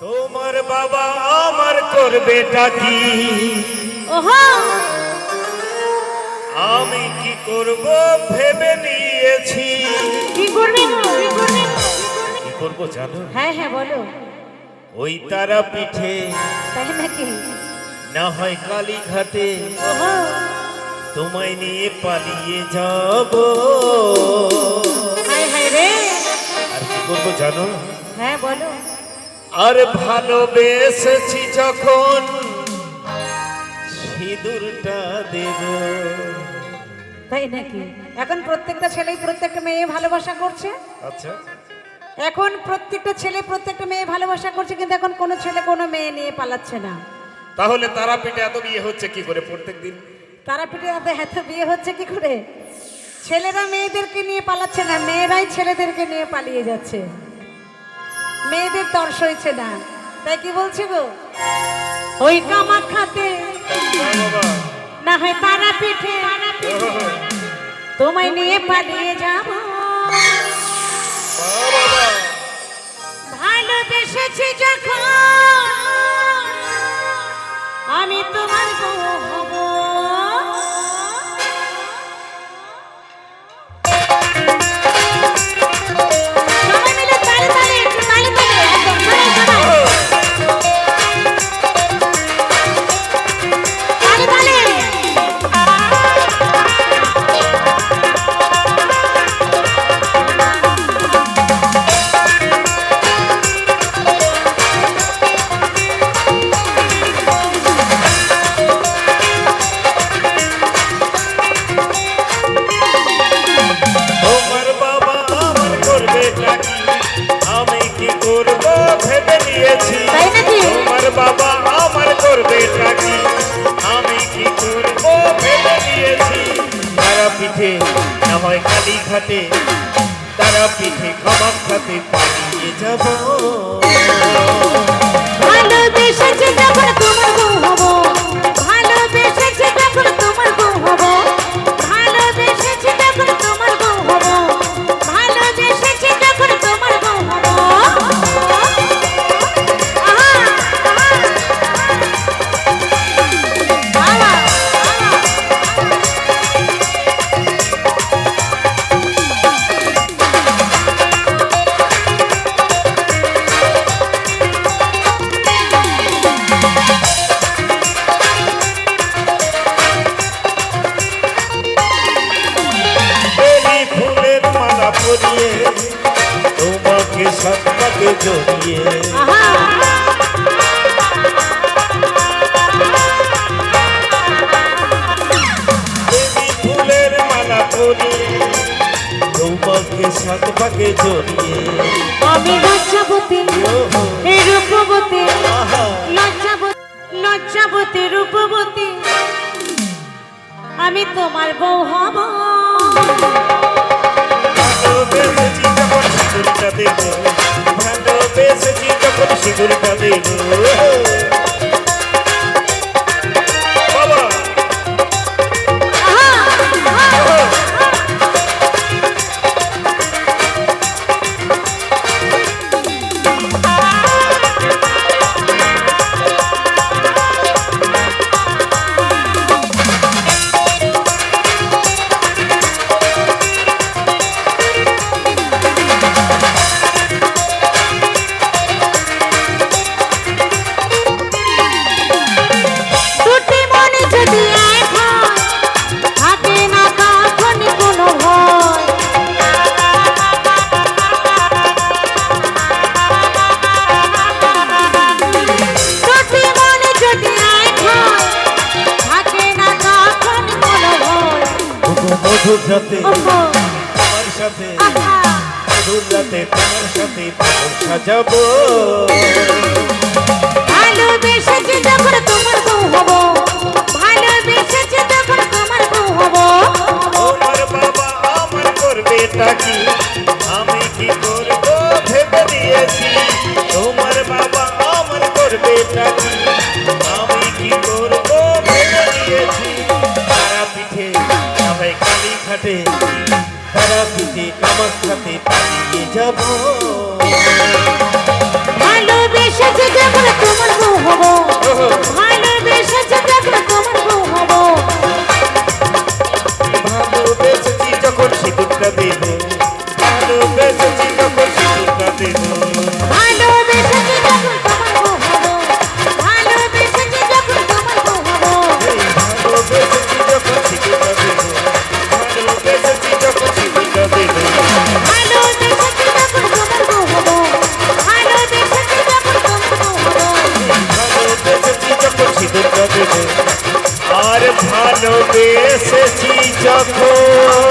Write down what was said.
তোমার বাবা আমার করবে কি? আমি কি করব ভেবে নিয়েছি। কি করবি? কি করবি? কি করব জানো? হ্যাঁ হ্যাঁ বলো। ওই তারা পিঠে তাই নাকি? না হয় কালীঘাটে তোমায় নিয়ে পালিয়ে যাব। হায় হায় রে! আর কি করব জানো? হ্যাঁ বলো। আর ভালোবেসেছি যখন সিঁদুরটা দেব। তাই নাকি? এখন প্রত্যেকটা ছেলেই প্রত্যেকটা মেয়ে ভালোবাসা করছে? আচ্ছা। এখন প্রত্যেকটা ছেলে প্রত্যেকটা মেয়ে ভালোবাসা করছে কিন্তু এখন কোনো ছেলে কোনো মেয়ে নিয়ে পালাচ্ছে না। তাহলে তারাপীঠে এত বিয়ে হচ্ছে কি করে প্রত্যেক দিন তারাপীঠে এত এত বিয়ে হচ্ছে কি করে? ছেলেরা মেয়েদেরকে নিয়ে পালাচ্ছে না মেয়েরাই ছেলেদেরকে নিয়ে পালিয়ে যাচ্ছে। মেয়েদের তর্স হয়েছে না। তাই কি বলছি গো? ওই কামা খাতে না হয় তারাপীঠে। তোমায় নিয়ে পালিয়ে যাব। ভালোবেসেছি যখন আমি তোমার বউ। না হয় কালী ঘাটে তারা পিঠে খাবার খাতে পালিয়ে যাব। ভালোবেসেছি যখন তোমার মালা পরিয়ে তোমাকে সত্তাকে জড়িয়ে। ফুলের মালা পরিয়ে তোমাকে সত্তাকে জড়িয়ে। আমি লজ্জাবতী ওহো, মধুর সাথে আমার সাথে। মধুর রাতে তোমার সাথে পাগল সাজাবো। হয় কালীঘাটে তারাপীঠে কামাখ্যাতে পালিয়ে যাব। ভালোবেসেছে যেমন তোমার হব ভালো ভালোবেসেছি যখন।